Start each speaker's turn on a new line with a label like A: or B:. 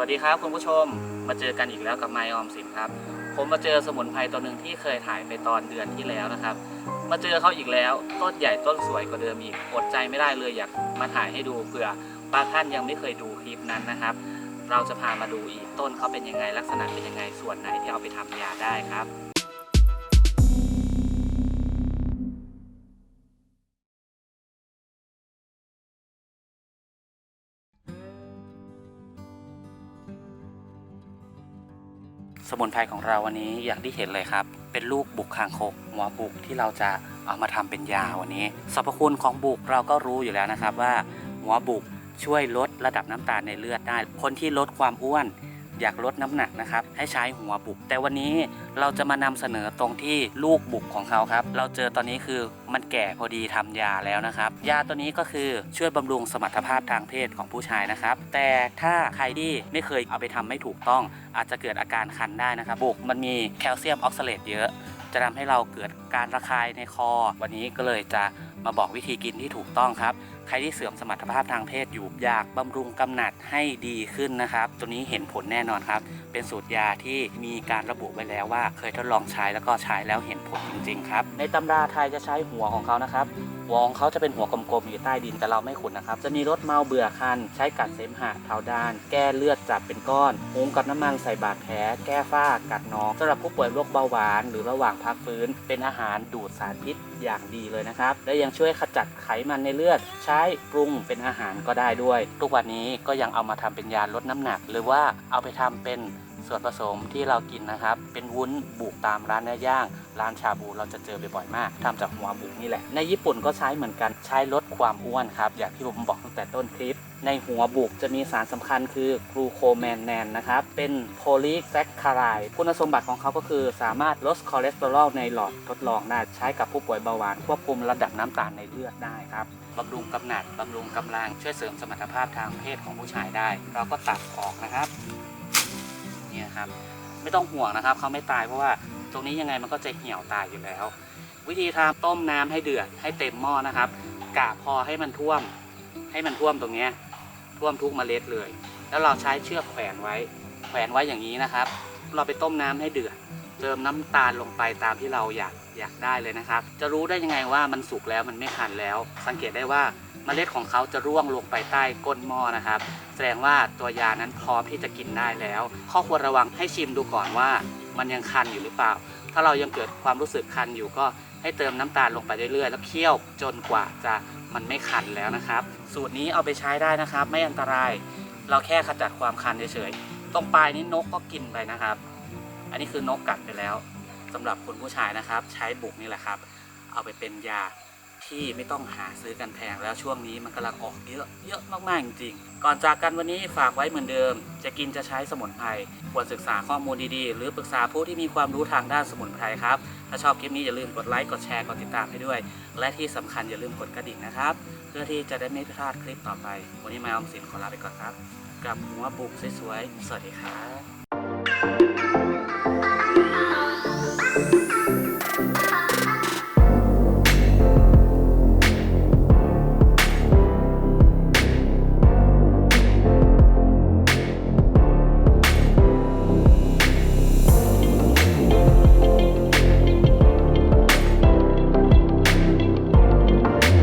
A: วัสดีครับคุณผู้ชมมาเจอกันอีกแล้วกับไมออมสินครับ ผมมาเจอสมุนไพรตัวหนึ่งที่เคยถ่ายไปตอนเดือนที่แล้วนะครับ มาเจอเขาอีกแล้วต้นใหญ่ต้นสวยกว่าเดิมอีกอดใจไม่ได้เลยอยากมาถ่ายให้ดูเผื่อบางท่านยังไม่เคยดูคลิปนั้นนะครับ เราจะพามาดูอีกต้นเขาเป็นยังไงลักษณะเป็นยังไงส่วนไหนที่เอาไปทำยาได้ครับ สมุนไพรของเราวันนี้อย่างที่เห็นเลยครับ เป็นลูกบุกคางคกหัวบุกที่เราจะเอามาทำเป็นยาวันนี้สรรพคุณของบุกเราก็รู้อยู่แล้วนะครับว่าหัวบุกช่วยลดระดับน้ำตาลในเลือดได้ คนที่ลดความอ้วน อยากลดน้ำหนักนะครับให้ใช้หัวบุก แต่วันนี้เราจะมานำเสนอตรงที่ลูกบุกของเขาครับ เราเจอตอนนี้คือมันแก่พอดีทำยาแล้วนะครับ ยาตัวนี้ก็คือช่วยบำรุงสมรรถภาพทางเพศของผู้ชายนะครับ แต่ถ้าใครที่ไม่เคยเอาไปทำไม่ถูกต้อง อาจจะเกิดอาการคันได้นะครับ บุกมันมีแคลเซียมออกซาเลตเยอะจะทำให้เราเกิดการระคายในคอ วันนี้ก็เลยจะมาบอกวิธีกินที่ถูกต้องครับ ใครที่เสื่อมสมรรถภาพทางเพศอยู่อยากบำรุงกำหนัดให้ดีขึ้นนะครับ ตัวนี้เห็นผลแน่นอนครับ เป็นสูตรยาที่มีการระบุไว้แล้วว่า เคยทดลองใช้แล้วก็ใช้แล้วเห็นผลจริงๆครับ ในตำราไทยจะใช้หัวของเขานะครับ วองเขาจะเป็นหัวกลมๆอยู่ใต้ดินแต่เราไม่ขุดนะครับ จะมีรสเมาเบื่อคัน ใช้กัดเสมหะเท้าด้าน แก้เลือดจับเป็นก้อนหุงกับน้ำมันใส่บาดแผล แก้ฝ้ากัดน้องสำหรับผู้ป่วยโรคเบาหวาน หรือระหว่างพักฟื้น เป็นอาหารดูดสารพิษอย่างดีเลยนะครับ และยังช่วยขจัดไขมันในเลือด ใช้ปรุงเป็นอาหารก็ได้ด้วย ทุกวันนี้ก็ยังเอามาทำเป็นยาลดน้ำหนัก หรือว่าเอาไปทำเป็น ส่วนผสมที่เรากินนะครับ เป็นวุ้นบุกตามร้านเนื้อย่าง ร้านชาบูเราจะเจอบ่อยๆมากทำจากหัวบุกนี่แหละ ในญี่ปุ่นก็ใช้เหมือนกันใช้ลดความอ้วนครับ อย่างที่ผมบอกตั้งแต่ต้นคลิป ในหัวบุกจะมีสารสำคัญคือกลูโคแมนแนนนะครับ เป็นโพลีแซคคาไรด์คุณสมบัติของเขาก็คือ สามารถลดคอเลสเตอรอลในหลอดทดลองได้ใช้กับผู้ป่วยเบาหวานควบคุมระดับน้ำตาลในเลือดได้ครับบำรุงกำหนัดบำรุงกำลังช่วยเสริมสมรรถภาพทางเพศของผู้ชายได้ เราก็ตัดออกนะครับ เนี่ยครับไม่ต้องห่วงนะครับเขาไม่ตายเพราะว่าตรงนี้ยังไงมันก็จะเหี่ยวตายอยู่แล้ว วิธีทำต้มน้ำให้เดือดให้เต็มหม้อนะครับกะพอให้มันท่วม ให้มันท่วมตรงเนี้ยท่วมทุกเมล็ดเลย แล้วเราใช้เชือกแขวนไว้ แขวนไว้อย่างนี้นะครับ เราไปต้มน้ำให้เดือดเติมน้ำตาลลงไปตามที่เราอยากอยากได้เลยนะครับ จะรู้ได้ยังไงว่ามันสุกแล้วมันไม่คันแล้ว สังเกตได้ว่า เมล็ดของเขาจะร่วงลงไปใต้ก้นหม้อนะครับ แสดงว่าตัวยานั้นพร้อมที่จะกินได้แล้ว ข้อควรระวังให้ชิมดูก่อนว่า มันยังคันอยู่หรือเปล่า ถ้าเรายังเกิดความรู้สึกคันอยู่ก็ให้เติมน้ำตาลลงไปเรื่อยๆ แล้วเคี่ยวจนกว่าจะมันไม่คันแล้วนะครับ สูตรนี้เอาไปใช้ได้นะครับ ไม่อันตราย เราแค่ขจัดความคันเฉยๆตรงปลายนี้นกก็กินไปนะครับ อันนี้คือนกกัดไปแล้วสำหรับคุณผู้ชายนะครับ ใช้บุกนี่แหละครับ เอาไปเป็นยา ที่ไม่ต้องหาซื้อกันแพงแล้วช่วงนี้มันกำลังออกเยอะเยอะมากๆจริงๆ ก่อนจากกันวันนี้ฝากไว้เหมือนเดิม จะกินจะใช้สมุนไพรควรศึกษาข้อมูลดีๆ หรือปรึกษาผู้ที่มีความรู้ทางด้านสมุนไพรครับ ถ้าชอบคลิปนี้อย่าลืมกดไลค์กดแชร์กดติดตามให้ด้วย และที่สำคัญอย่าลืมกดกระดิ่งนะครับ เพื่อที่จะได้ไม่พลาดคลิปต่อไป วันนี้มาออมสินขอลาไปก่อนครับ กับหัวบุกสวยๆสวัสดีครับ